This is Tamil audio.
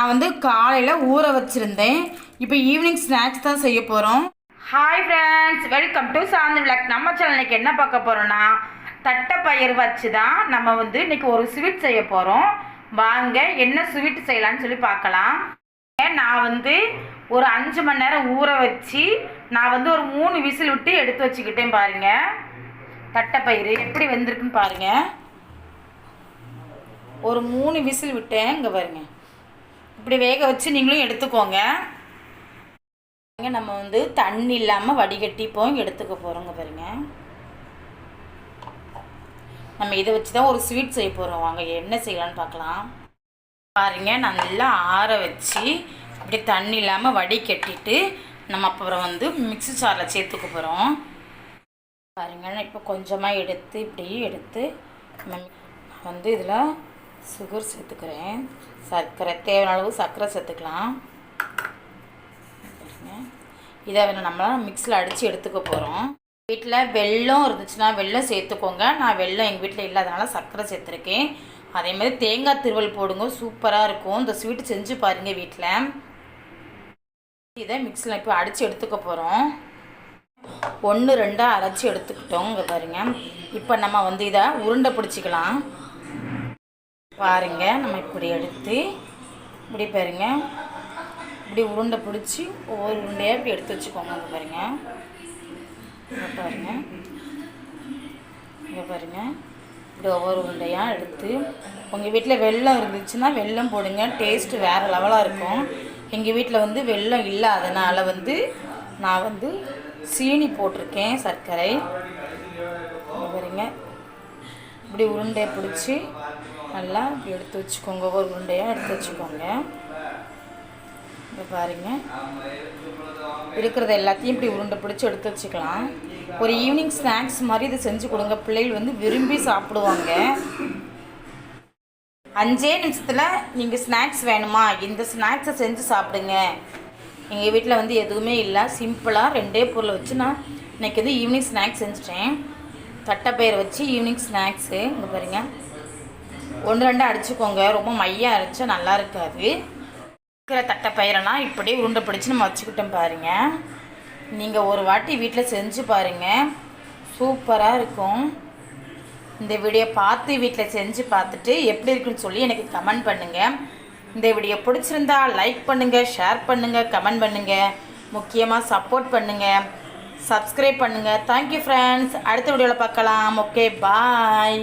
நான் வந்து காலையில் ஊற வச்சுருந்தேன். இப்போ ஈவினிங் ஸ்நாக்ஸ் தான் செய்ய போகிறோம் hi friends welcome to Shanti விளக் நம்ம சேனலுக்கு என்ன பார்க்க போகிறோன்னா தட்டைப்பயிர் வச்சு தான் நம்ம வந்து இன்னைக்கு ஒரு ஸ்வீட் செய்ய போகிறோம் வாங்க என்ன ஸ்வீட் செய்யலான்னு சொல்லி பார்க்கலாம். நான் வந்து ஒரு அஞ்சு மணி நேரம் ஊற வச்சு நான் வந்து ஒரு மூணு விசில் விட்டு எடுத்து வச்சுக்கிட்டேன் பாருங்க. தட்டைப்பயிறு எப்படி வெந்திருக்குன்னு பாருங்க. ஒரு மூணு விசில் விட்டேன் இங்கே பாருங்கள் இப்படி வேக வச்சு நீங்களும் எடுத்துக்கோங்க. நம்ம வந்து தண்ணி இல்லாமல் வடிகட்டிப்போம் எடுத்துக்க போகிறோங்க பாருங்க. நம்ம இதை வச்சு தான் ஒரு ஸ்வீட் செய்ய போகிறோம் வாங்க என்ன செய்யலாம்னு பார்க்கலாம். பாருங்க நல்லா ஆற வச்சு அப்படியே தண்ணி இல்லாமல் வடிகட்டிட்டு நம்ம அப்புறம் வந்து மிக்ஸி சாரில் சேர்த்துக்க போகிறோம் பாருங்க இப்போ கொஞ்சமாக எடுத்து இப்படி எடுத்து நம்ம வந்து இதில் சுகர் சேர்த்துக்கிறேன். சர்க்கரை தேவையான அளவு சர்க்கரை சேர்த்துக்கலாம். இதை வேணும் நம்மளாம் மிக்ஸில் அடித்து எடுத்துக்க போகிறோம் வீட்டில் வெள்ளம் இருந்துச்சுன்னா வெள்ளம் சேர்த்துக்கோங்க. நான் வெள்ளம் எங்கள் வீட்டில் இல்லாதனால சர்க்கரை சேர்த்துருக்கேன். அதே மாதிரி தேங்காய் திருவல் போடுங்க. சூப்பராக இருக்கும். இந்த ஸ்வீட் செஞ்சு பாருங்கள் வீட்டில் இதை மிக்ஸில் இப்போ அடித்து எடுத்துக்க போகிறோம் ஒன்று ரெண்டாக அரைச்சி எடுத்துக்கிட்டோம் இங்கே பாருங்கள் இப்போ நம்ம வந்து இதை உருண்டை பிடிச்சிக்கலாம். பாருங்க. நம்ம இப்படி எடுத்து இப்படி பாருங்க. இப்படி உருண்டை பிடிச்சி ஒவ்வொரு உருண்டையாக இப்படி எடுத்து வச்சுக்கோங்க. இங்கே பாருங்க. இங்கே பாருங்க. இங்கே பாருங்க. இப்படி ஒவ்வொரு உருண்டையாக எடுத்து உங்கள் வீட்டில் வெள்ளம் இருந்துச்சுன்னா வெல்லம் போடுங்க. டேஸ்ட்டு வேறு லெவலாக இருக்கும். எங்கள் வீட்டில் வந்து வெள்ளம் இல்லை. அதனால் வந்து நான் வந்து சீனி போட்டிருக்கேன் சர்க்கரை. பாருங்க. இப்படி உருண்டையை பிடிச்சி நல்லா இப்படி எடுத்து வச்சுக்கோங்க. ஒரு உருண்டையாக எடுத்து வச்சுக்கோங்க. இப்போ பாருங்க. இருக்கிறத எல்லாத்தையும் இப்படி உருண்டை பிடிச்சி எடுத்து வச்சுக்கலாம். ஒரு ஈவினிங் ஸ்நாக்ஸ் மாதிரி இது செஞ்சு கொடுங்க. பிள்ளைகள் வந்து விரும்பி சாப்பிடுவாங்க. அஞ்சே நிமிஷத்தில் நீங்கள் ஸ்நாக்ஸ் வேணுமா? இந்த ஸ்நாக்ஸை செஞ்சு சாப்பிடுங்க. எங்கள் வீட்டில் வந்து எதுவுமே இல்லை. சிம்பிளாக ரெண்டே பொருளை வச்சு நான் இன்றைக்கி வந்து ஈவினிங் ஸ்நாக்ஸ் செஞ்சிட்டேன். தட்டைப்பயிர் வச்சு ஈவினிங் ஸ்நாக்ஸு இங்கே பாருங்கள் ஒன்று ரெண்டு அடிச்சுக்கோங்க. ரொம்ப மையாக அரைச்சா நல்லா இருக்காது. இருக்கிற தட்டை பயிரெல்லாம் இப்படி உருண்டை பிடிச்சி நம்ம வச்சுக்கிட்டோம் பாருங்கள் நீங்கள் ஒரு வாட்டி வீட்டில் செஞ்சு பாருங்கள் சூப்பராக இருக்கும். இந்த வீடியோ பார்த்து வீட்டில் செஞ்சு பார்த்துட்டு எப்படி இருக்குன்னு சொல்லி எனக்கு கமெண்ட் பண்ணுங்கள் இந்த வீடியோ பிடிச்சிருந்தா லைக் பண்ணுங்கள் ஷேர் பண்ணுங்கள் கமெண்ட் பண்ணுங்கள் முக்கியமாக சப்போர்ட் பண்ணுங்கள் சப்ஸ்கிரைப் பண்ணுங்கள் தேங்க்யூ ஃப்ரெண்ட்ஸ் அடுத்த வீடியோவில் பார்க்கலாம். Okay bye